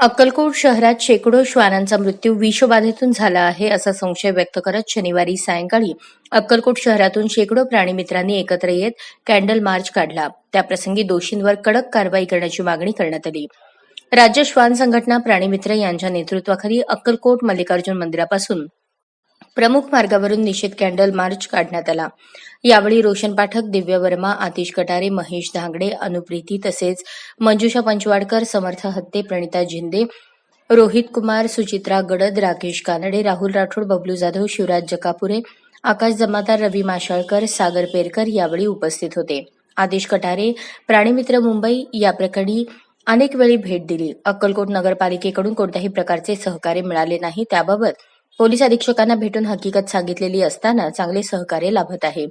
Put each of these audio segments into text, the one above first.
अक्कलकोट शहरात शेकडो श्वानांचा मृत्यू विषबाधेतून झाला आहे असा संशय व्यक्त करत शनिवारी सायंकाळी अक्कलकोट शहरातून शेकडो प्राणीमित्रांनी एकत्र येत कॅन्डल मार्च काढला. त्याप्रसंगी दोषींवर कडक कारवाई करण्याची मागणी करण्यात आली. राज्य श्वान संघटना प्राणीमित्र यांच्या नेतृत्वाखाली अक्कलकोट मल्लिकार्जुन मंदिरापासून प्रमुख मार्गावरून निषेध कॅन्डल मार्च काढण्यात आला. यावेळी रोशन पाठक दिव्य वर्मा आतिश कटारे महेश धांगडे अनुप्रीती तसेच मंजुषा पंचवाडकर समर्थ हत्ते प्रणिता झिंदे रोहित कुमार सुचित्रा गडद राकेश कानडे राहुल राठोड बबलू जाधव शिवराज जकापुरे आकाश जमादार रवी माशाळकर सागर पेरकर यावेळी उपस्थित होते. आदेश कटारे प्राणीमित्र मुंबई या प्रकरणी अनेक वेळी भेट दिली. अक्कलकोट नगरपालिकेकडून कोणत्याही प्रकारचे सहकार्य मिळाले नाही. त्याबाबत पोलीस अधीक्षकांना भेटून हकीकत सांगितलेली असताना चांगले सहकार्य लाभत आहे.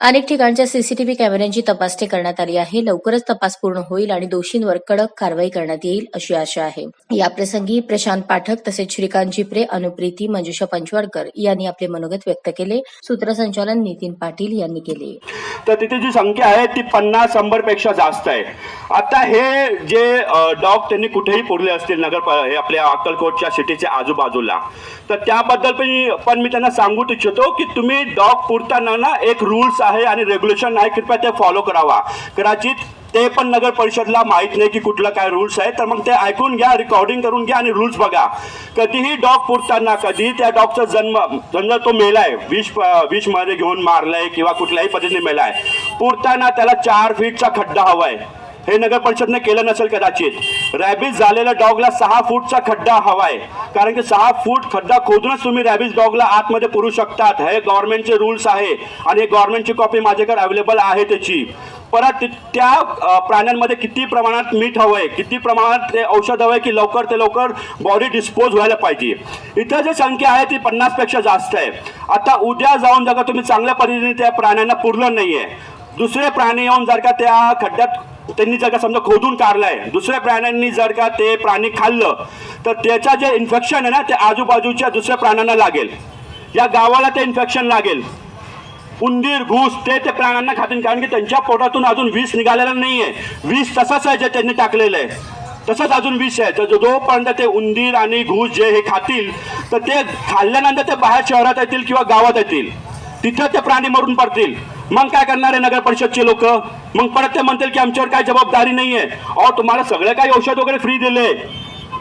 अनेक ठिकाणच्या सीसीटीव्ही कॅमेऱ्यांची तपासणी करण्यात आली आहे. लवकरच तपास पूर्ण होईल आणि दोषींवर कडक कारवाई करण्यात येईल अशी आशा आहे. याप्रसंगी प्रशांत पाठक तसेच श्रीकांत जिप्रे अनुप्रीती मंजुषा पंचवाडकर यांनी आपले मनोगत व्यक्त केले. सूत्रसंचालन नितीन पाटील यांनी केले. तर तिथे जी संख्या आहे ती पन्नास शंभरपेक्षा जास्त आहे. आता हे जे डॉग त्यांनी कुठेही पुरले असतील नगर आपल्या अक्कलकोटच्या सिटीच्या आजूबाजूला. तर त्याबद्दल पण मी त्यांना सांगू इच्छितो की तुम्ही डॉग पुरताना ना एक रूल्स आहे आणि रेग्युलेशन आहे कृपया ते फॉलो करावा. कदाचित ते पण नगर परिषदला माहीत नाही की कुठलं काय रूल्स आहे तर मग ते ऐकून घ्या रेकॉर्डिंग करून घ्या आणि रूल्स बघा. कधीही डॉग पुरताना कधीही त्या डॉगचा जन्म समजा तो मेलाय. विष विषमध्ये घेऊन मारलाय किंवा कुठल्याही पद्धतीने मेलाय. पुरताना त्याला चार फीटचा खड्डा हवाय. हे नगर परिषदने केलं नसेल कदाचित. रॅबीज झालेल्या डॉगला सहा फूटचा खड्डा हवाय. कारण की सहा फूट खड्डा खोदूनच तुम्ही रॅबीज डॉगला आतमध्ये पुरू शकतात. हे गव्हर्नमेंटचे रूल्स आहे आणि गव्हर्नमेंटची कॉपी माझ्याकडे अवेलेबल आहे त्याची. परत ति- त्या प्राण्यांमध्ये किती प्रमाणात मीठ हवं आहे किती प्रमाणात ते औषध हवं आहे की लवकर ते लवकर बॉडी डिस्पोज व्हायला पाहिजे. इथं जी संख्या आहे ती पन्नासपेक्षा जास्त आहे. आता उद्या जाऊन जर का तुम्ही चांगल्या पद्धतीने त्या प्राण्यांना पुरलं नाही आहे दुसरे प्राणी येऊन जर का त्या खड्ड्यात त्यांनी जर का समजा खोदून काढलाय दुसऱ्या प्राण्यांनी जर का ते प्राणी खाल्लं तर त्याचं जे इन्फेक्शन आहे ना ते आजूबाजूच्या दुसऱ्या प्राण्यांना लागेल. या गावाला ते इन्फेक्शन लागेल. उंदीर घूस ते ते प्राण्यांना खातील कारण की त्यांच्या पोटातून अजून विष निघालेलं आहे विष तसंच आहे जे त्यांनी टाकलेलं आहे. तसंच अजून विष आहे. तर जोपर्यंत ते उंदीर आणि घूस जे हे खातील तर ते खाल्ल्यानंतर ते बाहेर शहरात येतील किंवा गावात येतील. तिथं ते प्राणी मरून पडतील. मग काय करणार आहे नगर परिषदचे लोक? मग परत ते म्हणतील की आमच्यावर काय जबाबदारी नाही आहे अहो तुम्हाला सगळं काही औषध वगैरे फ्री दिले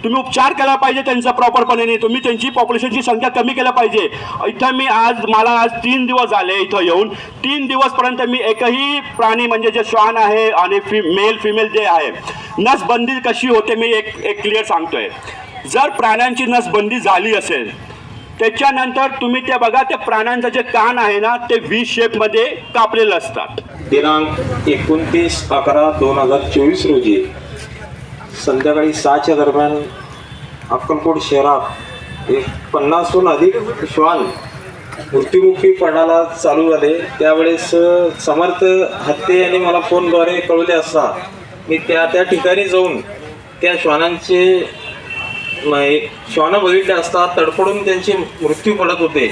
तुम्ही उपचार केला पाहिजे त्यांचा प्रॉपरपणे तुम्ही त्यांची पॉप्युलेशनची संख्या कमी केल्या पाहिजे. इथं मी आज मला आज तीन दिवस झाले इथं येऊन. तीन दिवसपर्यंत मी एकही प्राणी म्हणजे जे श्वान आहे आणि फि मेल फिमेल जे आहे नसबंदी कशी होते मी एक एक क्लिअर सांगतोय. जर प्राण्यांची नसबंदी झाली असेल त्याच्यानंतर तुम्ही ते बघा त्या प्राण्यांचं जे कान आहे ना ते व्ही शेपमध्ये कापलेलं असतात. दिनांक एकोणतीस अकरा दोन हजार चोवीस रोजी संध्याकाळी सहाच्या दरम्यान अक्कलकोट शहरात एक पन्नासहून अधिक श्वान मृत्युमुखी पडायला चालू झाले. त्यावेळेस समर्थ हत्ते यांनी मला फोनद्वारे कळवले असता मी त्या त्या ठिकाणी जाऊन त्या श्वानांचे श्वानं बघितले असता तडफडून त्यांचे मृत्यू पडत होते.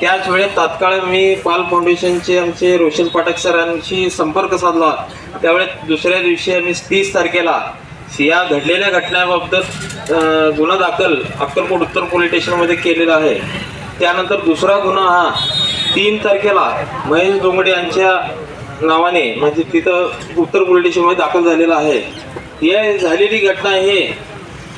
त्याच वेळेत तात्काळ मी पाल फाउंडेशनचे आमचे रोशन पाठक सरांशी संपर्क साधला. त्यावेळेस दुसऱ्या दिवशी आम्ही तीस तारखेला या घडलेल्या घटनेबाबत गुन्हा दाखल अक्कलकोट उत्तर पोलीस स्टेशनमध्ये केलेला आहे. त्यानंतर दुसरा गुन्हा हा तीन तारखेला महेश डोंगडे यांच्या नावाने म्हणजे तिथं उत्तर पोलीस स्टेशनमध्ये दाखल झालेला आहे. या झालेली घटना हे